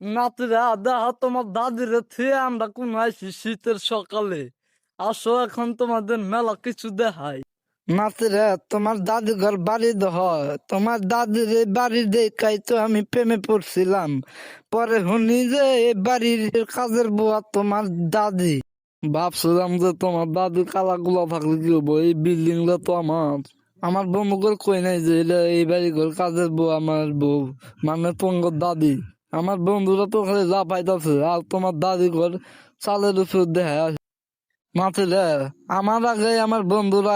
নাতিরা দেহ তোমার দাদির থুয়ে আমরা কোন আইসি শীতের সকালে। আসো এখন তোমাদের মেলা কিছু দেখাই। নাতিরা, তোমার দাদি ঘর বাড়ি দহ তোমার দাদির এই বাড়ি দেখাই তো আমি প্রেমে পড়ছিলাম। পরে শুনি যে এই বাড়ির কাজের বুয়া তোমার দাদি। ভাবছিলাম যে তোমার দাদি কালা গুলা থাকলে কি হব? এই বিল্ডিং তো আমার। আমার বন্ধুগুলো কই নাই যে এই বাড়ি ঘর কাজের বউ, আমার বউ। মানে তোমার দাদি। আমার বন্ধুরা তো খালি লাফাইতেছে আর তোমার দাদি ঘর চালের উপর দেখা মাতিলে আমার আগে আমার বন্ধুরা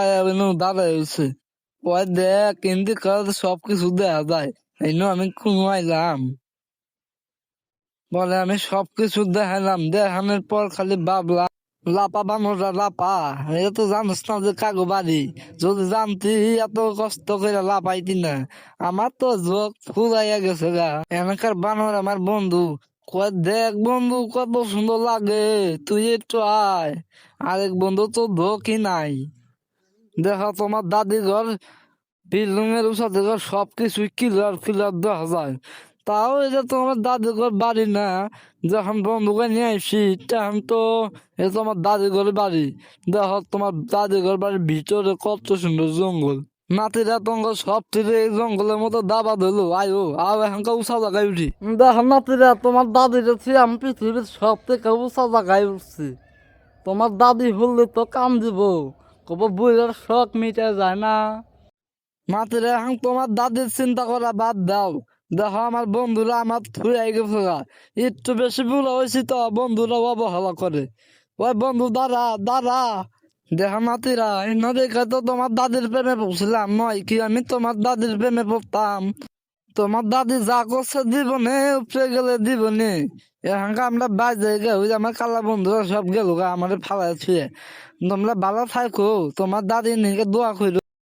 দাঁড়াই হয়েছে ওই দেখ কিন্তু সব কিছু দেখা যায়। এই আমি কুমাইলাম বলে আমি সবকিছু দেখালাম। দেখানোর পর খালি ভাবলাম লাপা বানরা লাপা। এটা তো জানিস না যে কাগো বাড়ি। যদি জানতি, এত কষ্ট করে লাপাইতি না। আমার তো যোগ ফুলাইয়া গেছে গা। এখানকার বানর আমার বন্ধু। দেখ বন্ধু, কত সুন্দর লাগে। তুই একটু আয়। আরেক বন্ধু তো ধোকই নাই। দেখো তোমার দাদি ঘর বিল্ডিং এর সাথে ঘর সব কিছুই ক্লিয়ার ক্লিয়ার দেখা যায়। তাও এটা তোমার দাদি ঘর বাড়ি না, যখন বন্ধুকে নিয়ে আসি, তখন তো এটা তোমার দাদি ঘর বাড়ি, দেখো তোমার দাদি ঘর বাড়ির ভিতরে কত সুন্দর জঙ্গল। নাতিরা তঙ্গ সব এই জঙ্গলের মতো দাবা ধরলো আয়ো আর এখনকার উষা জায়গায় উঠি। দেখো নাতিরা, তোমার দাদির আমি পৃথিবীর সব থেকে উষা জায়গায় উঠছি। তোমার দাদি হলে তো কাম দিব কব বুড়ার শখ মিটে যায় না। মাতিরে এখন তোমার দাদির চিন্তা করা বাদ দাও দেখো আমার বন্ধুরা আমার থুয়ে গেছে। একটু বেশি বুড়া হয়েছি তো বন্ধুরা অবহেলা করে। ওই বন্ধু, দাঁড়া দাঁড়া। দেখো মাতিরা এনে দেখে তো তোমার দাদির প্রেমে পড়ছিলাম নয় কি? আমি তোমার দাদির প্রেমে পড়তাম তোমার দাদি যা করছে দিবনে উপরে গেলে দিবনে এখানকার আমরা বাজে গে ওই আমার কালা বন্ধুরা সব গেল আমার ফালাই ছুঁয়ে তোমরা ভালো থাকো, তোমার দাদি নিকে দোয়া করো